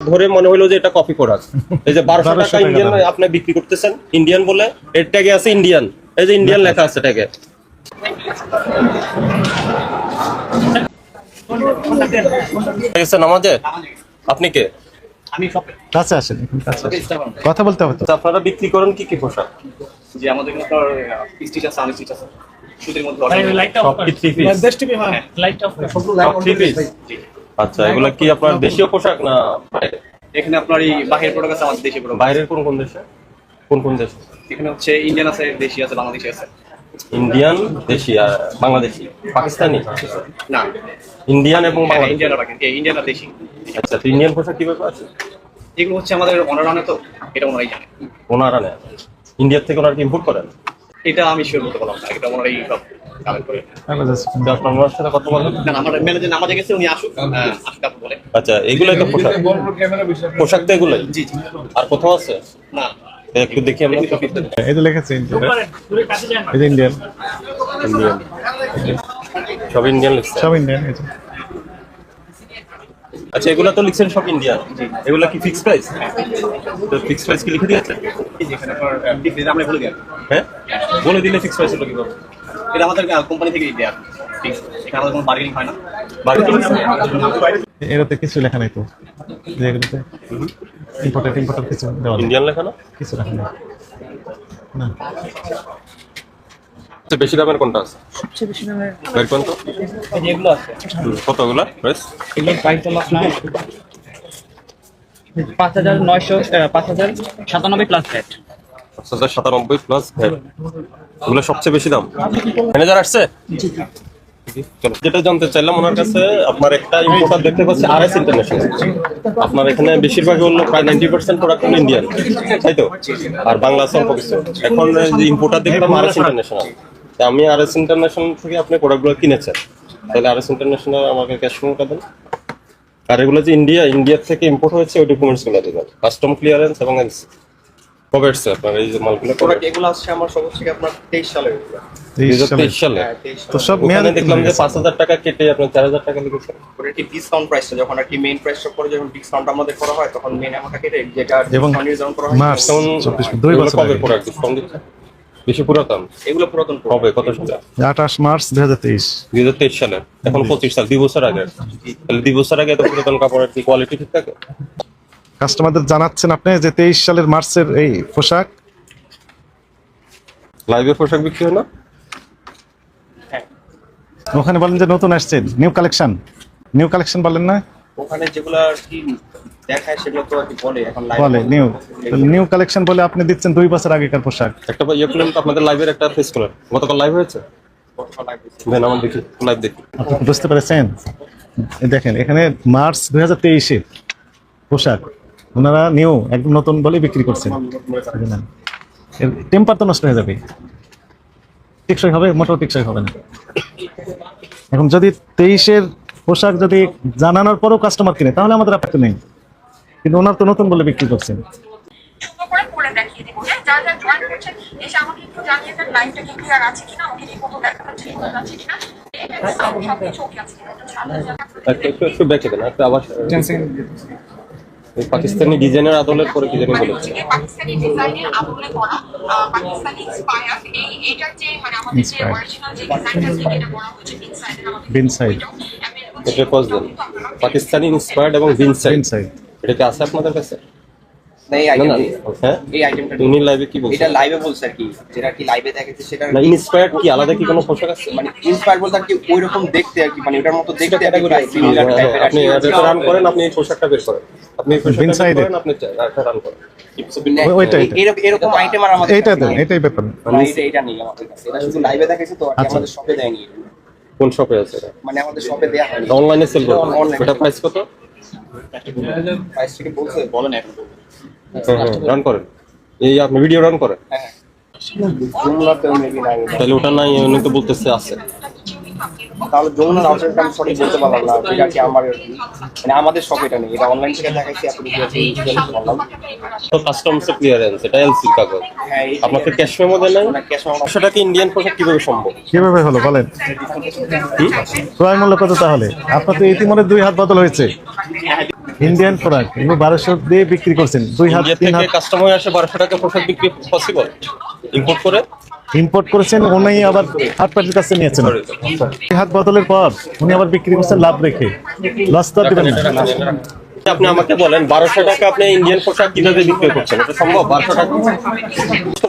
ধরে মনে হলো যে এটা কপি প্রোডাক্ট এই যে বারোশো টাকা ইন্ডিয়ান আপনি বিক্রি করতেছেন ইন্ডিয়ান বলে এর ট্যাগে আছে ইন্ডিয়ান এই যে ইন্ডিয়ান লেখা আছে ট্যাগে নামাজে? আপনি কে? কাছে আসেন এখন কাছে আসেন। কথা বলতে হবে আপনারা বিক্রি করেন কি কি পোশাক? যে আমাদের এখানে আপনার স্টিচ আছে আন আছে। সুতির মধ্যে order সব কি থ্রি পিস সব থ্রি পিস আচ্ছা এগুলা কি আপনার দেশীয় পোশাক না এখানে আপনার এই বাহিরের প্রোডাক্ট আছে আমাদের দেশি প্রোডাক্ট বাইরের কোন কোন দেশে? কোন কোন দেশ? এখানে হচ্ছে ইন্ডিয়ান আছে দেশি আছে বাংলাদেশি আছে। ইন্ডিয়ান দেশি আর বাংলাদেশি? পাকিস্তানি? না। ইন্ডিয়ান এবং হ্যাঁ, বাংলাদেশি? ইন্ডিয়ান আর ইন্ডিয়ান আর দেশি। আচ্ছা তো ইন্ডিয়ান পোশাক কীভাবে আছে? এগুলো হচ্ছে আমাদের অনার আনে তো এটা ওনারাই জানে। ওনারা নেয় ইন্ডিয়ার থেকে ওনারা ইম্পোর্ট করেন? এটা আমি শিওর বলতে পারলাম না এটা ওনারাই সব কালেক্ট করে তাহলে just- তো আপনার ওনার সাথে কথা না আমার ম্যানেজার নামাজে গেছে উনি আসুক আসুক তারপর বলে আচ্ছা এগুলোই তো পোশাক। পোশাক তো এগুলোই? জি জি। আর কোথাও আছে? না। একটু দেখি আমরা। লেখা আছে ইন্ডিয়ান ইন্ডিয়ান ইন্ডিয়ান সব ইন্ডিয়ান সব ইন্ডিয়ান আচ্ছা এগুলা তো লিখছেন সব ইন্ডিয়ান এগুলা কি ফিক্স প্রাইস তো ফিক্স প্রাইস কি লিখে দিয়েছে এই যে এখানে আপনার ডিগ্রি আমরা বলে দিই হ্যাঁ? বলে দিলে ফিক্স প্রাইস হলো কীভাবে? এটা আমাদের কোম্পানি থেকে দেয়া ঠিক এখানে আমাদের কোনো বার্গেনিং হয় না? এটাতে কিছু লেখা নাই তো। যে এগুলোতে ইম্পোর্টেড ইম্পোর্টেড কিছু দেওয়া ইন্ডিয়ান লেখা না? কিছু লেখা নেই। না। আচ্ছা, বেশি দামের কোনটা আছে? বের করুন তো এই যে এগুলো আছে। কতগুলা? প্রাইস এগুলোর প্রাইস হলো আপনার পাঁচ হাজার নয়শো পাঁচ হাজার সাতানব্বই প্লাস ভ্যাট পাঁচ হাজার সাতানব্বই প্লাস এগুলো সবচেয়ে বেশি দাম? ম্যানেজার আসছে? যেটা জানতে চাইলাম ওনার কাছে আপনার একটা ইম্পোর্টার দেখতে পাচ্ছি আর এস ইন্টারন্যাশনাল আপনার এখানে বেশিরভাগই হলো প্রায় নাইনটি পার্সেন্ট প্রোডাক্ট হলো ইন্ডিয়ান তাই তো? আর বাংলা আছে অল্প কিছু। এখন যে ইম্পোর্টার দেখলাম আর এস ইন্টারন্যাশনাল আমি আর এস ইন্টারন্যাশনাল থেকে আপনি প্রোডাক্টগুলো কিনেছেন। তাহলে আর এস ইন্টারন্যাশনাল আমাকে ক্যাশ মেমোটা দেন। আর এগুলো যে ইন্ডিয়া ইন্ডিয়ার থেকে ইম্পোর্ট হয়েছে ওই ডকুমেন্টসগুলো দেবেন কাস্টম ক্লিয়ারেন্স এবং NC কবে এসছে আপনার এই যে মালগুলো? প্রোডাক্ট এগুলো আসছে আমার সব হচ্ছে কি আপনার তেইশ সালের এগুলো। তেইশ সালে 2023 সালে? হ্যাঁ, তো সব দেখলাম যে পাঁচ হাজার টাকা কেটে আপনার চার হাজার টাকা লিখেছেন ওটা কি ডিসকাউন্ট প্রাইসটা যখন আর কি মেইন প্রাইসটা পরে যখন ডিসকাউন্ট আমাদের করা হয় তখন মেইন অ্যামাউন্টটা কেটে যেটা এবং নির্ধারণ করা হয় তখন চব্বিশ দুই এগুলো বছর কবে প্রোডাক্ট ডিসকাউন্ট দিচ্ছে? বেশি পুরাতন? এগুলো পুরাতন। কবে কত সালে? আঠাশ মার্চ দুই হাজার তেইশ। দুই হাজার তেইশ সালে? এখন পঁচিশ সাল দুই বছর আগে। তাহলে দুই বছর আগে এত পুরাতন কাপড়ের কি কোয়ালিটি ঠিক থাকে? কাস্টমারদের জানাচ্ছেন আপনি যে তেইশ সালের মার্চের এই পোশাক। লাইভের পোশাক বিক্রি হয় না? ওখানে বলেন যে নতুন আসছে নিউ কালেকশন নিউ কালেকশন বলেন না? ওখানে যেগুলো আর কি দেখায় সেগুলো তো আর কি বলে এখন live বলে নিউ নিউ কালেকশন বলে আপনি দিচ্ছেন দুই বছর আগেকার পোশাক। একটা ইয়ে করলেন তো আপনাদের লাইভের একটা ফেস করেন গতকাল লাইভ হয়েছে? দেন আমার দেখি লাইভ দেখি। বুঝতে পেরেছেন? দেখেন এখানে মার্চ দুই হাজার তেইশে পোশাক। ওনারা নিউ একদম নতুন বলে বিক্রি করছেন। টেম্পার তো নষ্ট হয়ে যাবে। টেকসই হবে মোটেও টেকসই হবে না। এখন যদি তেইশের পোশাক যদি জানানোর পরেও কাস্টমার কিনে তাহলে আমাদের আপত্তি নেই। কিন্তু ওনার তো নতুন বলে বিক্রি করছেন। পাকিস্তানি ডিজাইনের আদলের পরে কি জানি বলেছে। হচ্ছে গিয়ে পাকিস্তানি ডিজাইনের আদলে করা পাকিস্তানি ইন্সপায়ার এই এটার যে মানে আমাদের যে অরিজিনাল যে ডিজাইনটা এটা করা আমাদের. এটা কজ দেন। পাকিস্তানি ইন্সপায়ার্ড এবং ভিনসাইড. এটা কি আছে আপনাদের কাছে? না এই না না item- হ্যাঁ? এই উনি লাইভে কি বলছেন এটা লাইভে বলছে আর কি। যেটা কি লাইভে দেখাচ্ছে সেটা না ইন্সপায়ার্ড কি? আলাদা কি কোনো পোশাক আছে? মানে ইন্সপায়ার বলতে আর কি ওই রকম দেখতে আর কি মানে ওটার মতো দেখতে টাইপের আপনি রান করেন আপনি এই পোশাকটা বের করেন। আপনি পোশাকটা বের করেন আপনি রান করেন। ওই- ওইটা, ওইটা। এরকম আইটেম আর আমাদের। এটাই ব্যাপার। এটা এটা নেই আমাদের কাছে। এটা শুধু লাইভে দেখাচ্ছে তো আর কি। আমাদের শপে দেয়নি। এটা। কোন শপে আছে? মানে আমাদের শপে দেয়া হয়। অনলাইনে সেল করো. এটা প্রাইস কত? প্রাইস থেকে বলছে বলেন এখন। রান করেন। এই আপনি ভিডিও রান করেন। হ্যাঁ যমুনাতেও তাহলে ওটা নাই উনি তো বলতেছে আছে। তাহলে যমুনার আউটলেটটা আমি সঠিক বলতে পারলাম না এটা কি আমার মানে আমাদের শপে এটা নেই এটা অনলাইন থেকে দেখাচ্ছি আপনি পারলাম তো কাস্টমস ক্লিয়ারেন্স এটা এলসি কাগজ। আপনাকে ক্যাশ মেমো দেন না, cash memo- সেটা কি ইন্ডিয়ান পোশাক কীভাবে সম্ভব? কীভাবে হলো বলেন। ক্রয় মূল্য কত তাহলে? আপনার তো ইতিমধ্যে দুই হাত বদল হয়েছে। ইন্ডিয়ান প্রোডাক্ট এগুলো বারোশো দিয়ে বিক্রি করছেন দুই হাত তিন থেকে হাত। কাস্টমার হয়ে আসে বারোশো টাকা পোশাক বিক্রি পসিবল ইম্পোর্ট করে? ইম্পোর্ট করেছেন উনি আবার থার্ড পার্টির কাছে নিয়েছেন। হাত বদলের পর উনি আবার বিক্রি করছেন লাভ রেখে। লস তো আর দিবেন না। আপনি আমাকে বলেন বারোশো টাকা আপনি ইন্ডিয়ান পোশাক কীভাবে বিক্রি করছেন? এটা সম্ভব? বারোশো টাকা?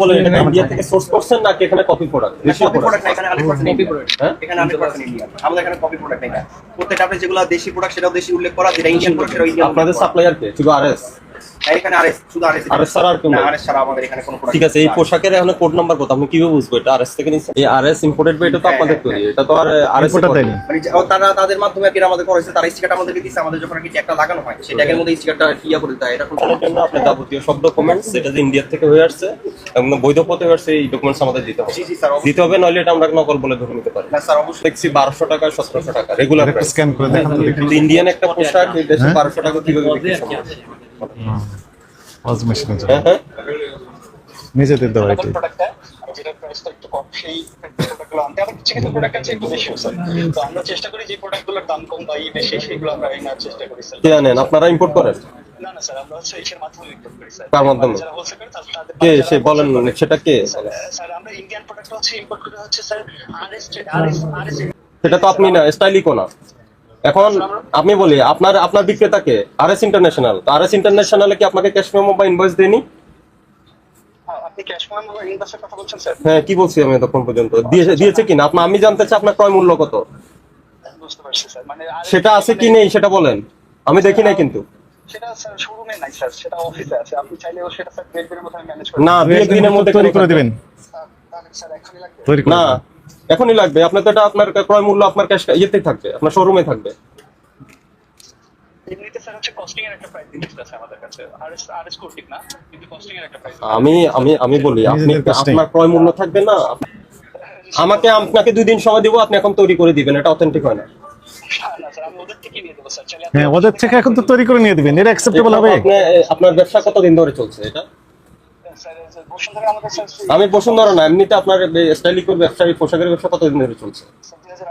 বলেন এটা ইন্ডিয়া থেকে সোর্স করছেন নাকি এখানে কপি প্রোডাক্ট কপি প্রোডাক্ট না এখানে 100% ইন্ডিয়ান হ্যাঁ? এখানে 100% ইন্ডিয়ান আমাদের এখানে কপি প্রোডাক্ট নেই। প্রত্যেকটা আপনি যেগুলো দেশি প্রোডাক্ট সেটাও দেশি উল্লেখ করা যেটা ইন্ডিয়ান প্রোডাক্ট আপনাদের সাপ্লায়ার কে? শুধু আরএস এখানে আরএস শুধু আরএস RS ছাড়া আর কেউ আরএস ছাড়া আমাদের এখানে কোনো ঠিক আছে এই পোশাকের এখন কোড নাম্বার কত আপনি কীভাবে বুঝব এটা? আরএস থেকে নিচ্ছেন এই আরএস ইম্পোর্টেড এটা তো আপনাদের তৈরি। এটা তো আর আরএস মানে তারা তাদের মাধ্যমে কি আমাদের করেছে তারা স্টিকারটা আমাদেরকে দিচ্ছে আমাদের যখন কি একটা লাগানো হয় সেই ট্যাগের মধ্যে স্টিকারটা ইয়া করে দেয় এটা কোনো জন্য আপনার যাবতীয় সব ডকুমেন্টস এটা যে ইন্ডিয়া থেকে হয়ে আসছে এবং বৈধ পথে হয়ে আসছে এই ডকুমেন্টস আমাদের দিতে হবে। দিতে হবে নইলে এটা আমরা নকল বলে ধরে নিতে পারি। না স্যার অবশ্যই। দেখছি বারোশো টাকা সতেরোশো টাকা রেগুলার স্ক্যান করে দেখান তো দেখি। কিন্তু ইন্ডিয়ান একটা পোশাক এই দেশে হ্যাঁ? বারোশো টাকা কীভাবে বিক্রি সম্ভব? ওয়াজ মেশিনে হ্যাঁ হ্যাঁ। নিজেদের দেওয়া এটাই। প্রোডাক্টটা প্রাইসটা একটু কম সেই প্রোডাক্টগুলো আনতে। আবার কিছু কিছু প্রোডাক্ট আছে একটু বেশি স্যার তো আমরা চেষ্টা করি যে প্রোডাক্টগুলোর দাম কম বা ই বেশি সেগুলো আমরা নেওয়ার চেষ্টা করি স্যার কে আনেন? আপনারা ইম্পোর্ট করেন? না না স্যার আমরা হচ্ছে এসের মাধ্যমে ইম্পোর্ট করি স্যার মাধ্যমে? কে সে বলেন সেটা কে? স্যার, স্যার আমরা ইন্ডিয়ান প্রোডাক্ট হচ্ছে ইম্পোর্ট করে হচ্ছে স্যার আরএস আরএস আরএস সেটা তো আপনি না স্টাইলিকো না। এখন আমি বলি আপনার আপনার বিক্রেতাকে আরএস ইন্টারন্যাশনাল আরএস ইন্টারন্যাশনালে কি আপনাকে ক্যাশ মেমো বা ইনভয়েস দেয়নি? আপনি ক্যাশ মেমো বা ইনভয়েসের কথা বলছেন স্যার হ্যাঁ কি বলছি আমি তখন পর্যন্ত? দিয়েছে দিয়েছে কিনা? আপনার আমি জানতে চাই আপনার ক্রয় মূল্য কত? বুঝতে পারছি স্যার মানে সেটা আছে কি নেই সেটা বলেন। আমি দেখি নাই কিন্তু। সেটা স্যার শোরুমে নাই স্যার সেটা অফিসে আছে। আপনি চাইলেও সেটা স্যার দুই একদিনের মধ্যে ম্যানেজ করে না দুই একদিনের মধ্যে তৈরি করে দিবেন। স্যার, তাহলে স্যার এখনই লাগবে। তৈরি না। এখনই লাগবে। আপনার তো এটা আপনার ক্রয় মূল্য আপনার ক্যাশ ইয়েতেই থাকবে আপনার শোরুমে থাকবে। এমনিতে স্যার হচ্ছে কস্টিং এর একটা প্রাইস জিনিস আছে আমাদের কাছে। আরএস আরএস কোড ঠিক না কিন্তু কস্টিং এর একটা প্রাইস আমি আমি আমি বলি আপনি। আপনার ক্রয় মূল্য থাকবে না। আমাকে আপনাকে দুই দিন সময় দিব আপনি এখন তৈরি করে দিবেন এটা অথেন্টিক হয় না। না ওদের থেকে নিয়ে দেবো স্যার চাইলে আপনি হ্যাঁ ওদের থেকে এখন তো তৈরি করে নিয়ে দিবেন এটা অ্যাকসেপ্টেবল হবে? আপনি- আপনার ব্যবসা কতদিন ধরে চলছে এটা স্যার স্যার বসুন্ধরা আমাদের স্যার আমি বসুন্ধরা না এমনিতে আপনার স্টাইলিকোর ব্যবসা এই পোশাকের ব্যবসা কতদিন ধরে চলছে? দুই হাজার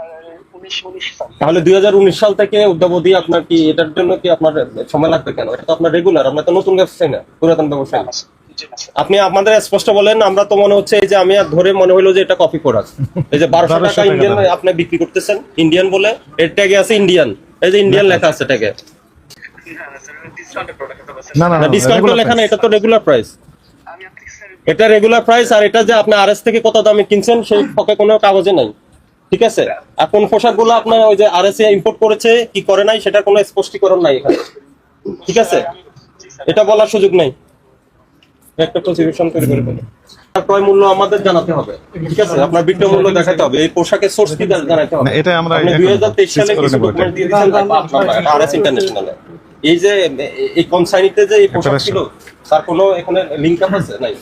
উনিশ উনিশ তাহলে দুই হাজার উনিশ সাল থেকে উদ্যাবধি আপনার কি এটার জন্য কি আপনার সময় লাগবে কেন? এটা তো আপনার রেগুলার আমরা তো নতুন ব্যবসায়ী না পুরাতন ব্যবসায়ী। আপনি আমাদের স্পষ্ট বলেন আমরা তো মনে হচ্ছে এই যে আমি আর ধরে মনে হলো যে এটা কপি প্রোডাক্ট এই যে বারোশো 1200 টাকা ইন্ডিয়ান আপনি বিক্রি করতেছেন ইন্ডিয়ান বলে এর ট্যাগে আছে ইন্ডিয়ান এই যে ইন্ডিয়ান লেখা আছে ট্যাগে না না ডিসকাউন্ট লেখা না এটা তো রেগুলার প্রাইস এটা রেগুলার প্রাইস আর এটা যে আপনি আরএস থেকে কত দামে কিনছেন সেই ফকে কোনো কাগজে নাই। ঠিক আছে? আর কোন পোশাকগুলো আপনার ওই যে আরএস এ ইম্পোর্ট করেছে কি করে নাই সেটার কোনো স্পষ্টীকরণ নাই এখানে। ঠিক আছে? এটা বলার সুযোগ নাই। একটা প্রসিকিউশন তৈরি করে ফেলে ক্রয় মূল্য আমাদের জানাতে হবে। ঠিক আছে? আপনার বিক্রয় মূল্য দেখাতে হবে। এই পোশাকের সোর্স কি জানাতে হবে? না, এটা আমরা আপনি এখন 2023 সালে কিছু। ডকুমেন্ট দিয়ে দিয়েছেন আরএস ইন্টারন্যাশনালে এই যে এই কনসাইনিতে যে এই পোশাক ছিল তার কোনো এখানে লিংক আপ আছে? নাই।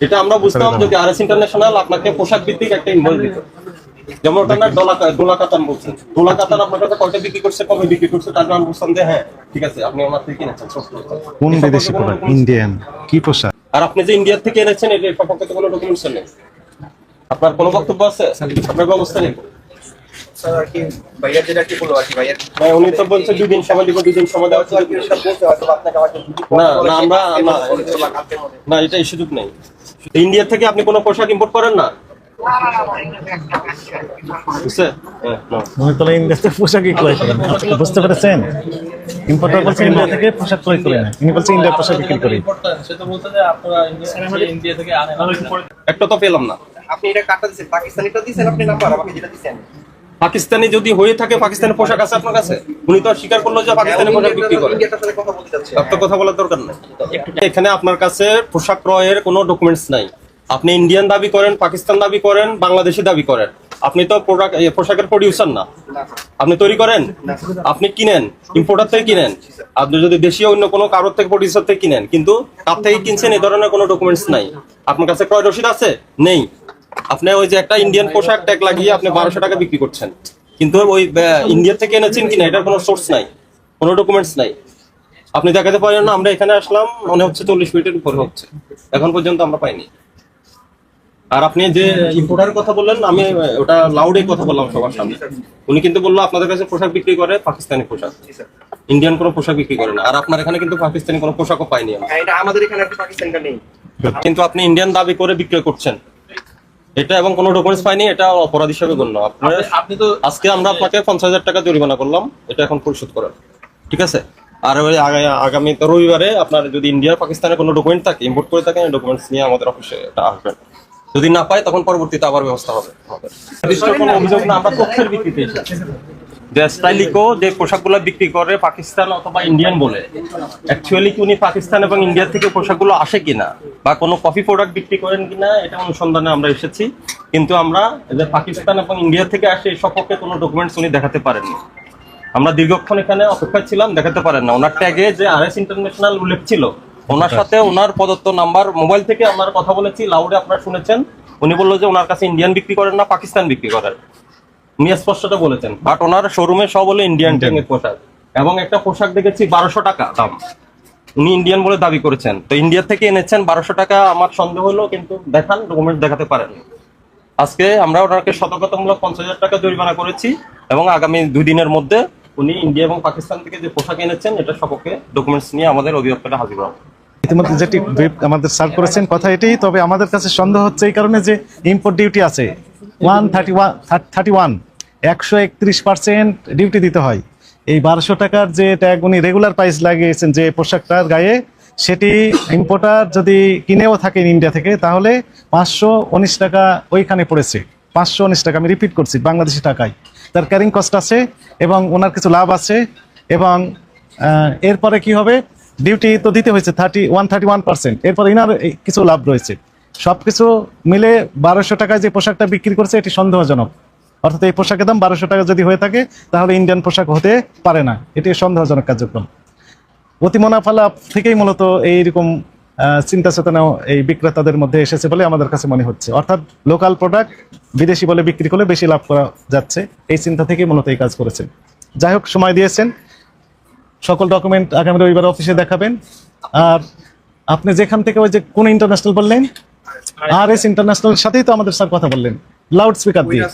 এটা আমরা বুঝতাম যদি আরএস ইন্টারন্যাশনাল আপনাকে পোশাক ভিত্তিক একটা ইনভয়েস দিত। যেমন ওটা না ডলা ডোলা কাতান বলছেন ডোলা কাতান আপনার কাছে কয়টা বিক্রি করছে কবে বিক্রি করছে তার জন্য বুঝতাম যে হ্যাঁ ঠিক আছে আপনি আমার থেকে কিনেছেন কোন বিদেশি প্রোডাক্ট ইন্ডিয়ান কি পোশাক? আর আপনি যে ইন্ডিয়া থেকে এনেছেন এর সম্পর্কে তো কোনো ডকুমেন্টস নেই। আপনার কোনো বক্তব্য আছে? আপনার ব্যবস্থা নেই স্যার আর কি ভাইয়ার যেটা কি বলব আর কি উনি তো বলছে দুই দিন সময় দিব দুই সময় দেওয়া আর কি সেটা বলতে হয়তো আপনাকে আমাকে দুটি না না আমরা না এটা সুযোগ নেই। ইন্ডিয়া থেকে আপনি কোনো পোশাক ইম্পোর্ট করেন না? হ্যাঁ, না। ক্রয় করেন। বুঝতে পেরেছেন? ইম্পোর্টার বলছে ইন্ডিয়া থেকে পোশাক ক্রয় করি না ইনি বলছে ইন্ডিয়ার পোশাক বিক্রি করি। সে তো বলছে যে আপনারা ইন্ডিয়া- ইন্ডিয়া থেকে আনেন। একটা তো পেলাম না। আপনি এটা কাটা দিচ্ছেন পাকিস্তানিটা দিচ্ছেন আপনি আমাকে যেটা দিচ্ছেন পাকিস্তানি যদি হয়ে থাকে পাকিস্তানের পোশাক আছে আপনার কাছে? উনি তো স্বীকার করল যে পাকিস্তানি পোশাক বিক্রি করে। তার তো কথা বলার দরকার নাই। এখানে আপনার কাছে পোশাক ক্রয়ের কোনো ডকুমেন্টস নাই। আপনি ইন্ডিয়ান দাবি করেন, পাকিস্তান দাবি করেন, বাংলাদেশি দাবি করেন। আপনি তো প্রোডাক্ট পোশাকের প্রডিউসার না। আপনি তৈরি করেন? আপনি কিনেন? ইম্পোর্টার থেকে কিনেন? আপনি যদি দেশীয় অন্য কোনো কারোর থেকে প্রডিউসার থেকে কিনেন, কিন্তু তার থেকে কিনছেন এই ধরনের কোনো ডকুমেন্টস নাই। আপনার কাছে ক্রয় রসিদ আছে? নেই। আপনি ওই যে একটা ইন্ডিয়ান পোশাক ট্যাগ লাগিয়ে আপনি বারোশো টাকা বিক্রি করছেন। কিন্তু ওই ইন্ডিয়া থেকে এনেছেন কিনা এটার কোনো সোর্স নাই কোনো ডকুমেন্টস নাই। আপনি দেখাতে পারেন না আমরা এখানে আসলাম মনে হচ্ছে চল্লিশ মিনিটের উপরে হচ্ছে। এখন পর্যন্ত আমরা পাইনি। আর আপনি যে ইম্পোর্টারের কথা বললেন আমি ওটা লাউডে কথা বললাম সবার সামনে। উনি কিন্তু বলল আপনাদের কাছে পোশাক বিক্রি করে পাকিস্তানি পোশাক। ইন্ডিয়ান কোনো পোশাক বিক্রি করে না। আর আপনার এখানে কিন্তু পাকিস্তানি কোনো পোশাকও পাইনি। হ্যাঁ আমাদের এখানে পাকিস্তানটা নেই। কিন্তু আপনি ইন্ডিয়ান দাবি করে বিক্রয় করছেন। এটা এবং কোনো ডকুমেন্টস পাইনি এটা অপরাধ হিসেবে গণ্য। আপনার আপনি তো আজকে আমরা আপনাকে পঞ্চাশ হাজার টাকা জরিমানা করলাম এটা এখন পরিশোধ করেন। ঠিক আছে? আর আগামী তো রবিবারে আপনার যদি ইন্ডিয়া পাকিস্তানের কোনো ডকুমেন্ট থাকে ইম্পোর্ট করে থাকেন ডকুমেন্টস নিয়ে আমাদের অফিসে এটা আসবেন যদি না পায় তখন পরবর্তীতে আবার ব্যবস্থা হবে আমাদের। অভিযোগ না। আমরা পক্ষের ভিত্তিতে যে স্টাইলিকো যে পোশাকগুলো বিক্রি করে পাকিস্তান অথবা ইন্ডিয়ান বলে। অ্যাকচুয়ালি কি উনি পাকিস্তান এবং ইন্ডিয়া থেকে পোশাকগুলো আসে কিনা বা কোনো কফি প্রোডাক্ট বিক্রি করেন কিনা এটা অনুসন্ধানে আমরা এসেছি। কিন্তু আমরা যে পাকিস্তান এবং ইন্ডিয়া থেকে আসে এই সম্পর্কে কোনো ডকুমেন্টস উনি দেখাতে পারেননি। আমরা দীর্ঘক্ষণ এখানে অপেক্ষায় ছিলাম দেখাতে পারেন না। ওনার ট্যাগে যে আর এস ইন্টারন্যাশনাল উল্লেখ ছিল ওনার সাথে ওনার প্রদত্ত নাম্বার মোবাইল থেকে আমরা কথা বলেছি লাউডে আপনারা শুনেছেন। উনি বলল যে ওনার কাছে ইন্ডিয়ান বিক্রি করেন না পাকিস্তান বিক্রি করেন। উনি স্পষ্টটা বলেছেন বাট ওনার শোরুমে সব হলো ইন্ডিয়ান ট্যাগের পোশাক। এবং একটা পোশাক দেখেছি বারোশো টাকা দাম। উনি ইন্ডিয়ান বলে দাবি করেছেন। তো ইন্ডিয়া থেকে এনেছেন বারোশো টাকা আমার সন্দেহ হলো কিন্তু দেখান ডকুমেন্ট দেখাতে পারেননি আজকে আমরা ওনাকে সতর্কতামূলক পঞ্চাশ হাজার টাকা জরিমানা করেছি এবং আগামী দুই দিনের মধ্যে উনি ইন্ডিয়া এবং পাকিস্তান থেকে যে পোশাক এনেছেন এটা সপক্ষে ডকুমেন্টস নিয়ে আমাদের অধিদপ্তরে হাজির হবে। ইতিমধ্যে যেটি আমাদের স্যার করেছেন কথা এটাই তবে আমাদের কাছে সন্দেহ হচ্ছে এই কারণে যে ইম্পোর্ট ডিউটি আছে। One thirty one thirty one একশো একত্রিশ পার্সেন্ট ডিউটি দিতে হয়। এই বারোশো টাকার যে ট্যাগ উনি রেগুলার প্রাইস লাগিয়েছেন যে পোশাকটার গায়ে, সেটি ইম্পোর্টার যদি কিনেও থাকেন ইন্ডিয়া থেকে, তাহলে পাঁচশো উনিশ টাকা ওইখানে পড়েছে। পাঁচশো উনিশ টাকা, আমি রিপিট করছি, বাংলাদেশি টাকায়। তার ক্যারিং কস্ট আছে এবং ওনার কিছু লাভ আছে এবং এরপরে কি হবে? ডিউটি তো দিতে হয়েছে thirty one thirty one percent এরপরে ইনার কিছু লাভ রয়েছে। সব কিছু মিলে বারোশো টাকায় যে পোশাকটা বিক্রি করছে, এটি সন্দেহজনক। অর্থাৎ এই পোশাকের দাম বারোশো টাকা যদি হয়ে থাকে তাহলে ইন্ডিয়ান পোশাক হতে পারে না। এটি সন্দেহজনক কার্যক্রম। অতি মুনাফালাভ থেকেই মূলত এইরকম চিন্তা চেতনা এই বিক্রেতাদের মধ্যে এসেছে বলে আমাদের কাছে মনে হচ্ছে। অর্থাৎ লোকাল প্রোডাক্ট বিদেশি বলে বিক্রি করলে বেশি লাভ করা যাচ্ছে। এই চিন্তা থেকেই মূলত এই কাজ করেছেন। যাই হোক সময় দিয়েছেন। সকল ডকুমেন্ট আগামী রবিবার অফিসে দেখাবেন। আর আপনি যেখান থেকে ওই যে কোন ইন্টারন্যাশনাল বললেন? আর এস ইন্টারন্যাশনাল সাথেই তো আমাদের স্যার কথা বললেন। লাউড স্পিকার দিয়ে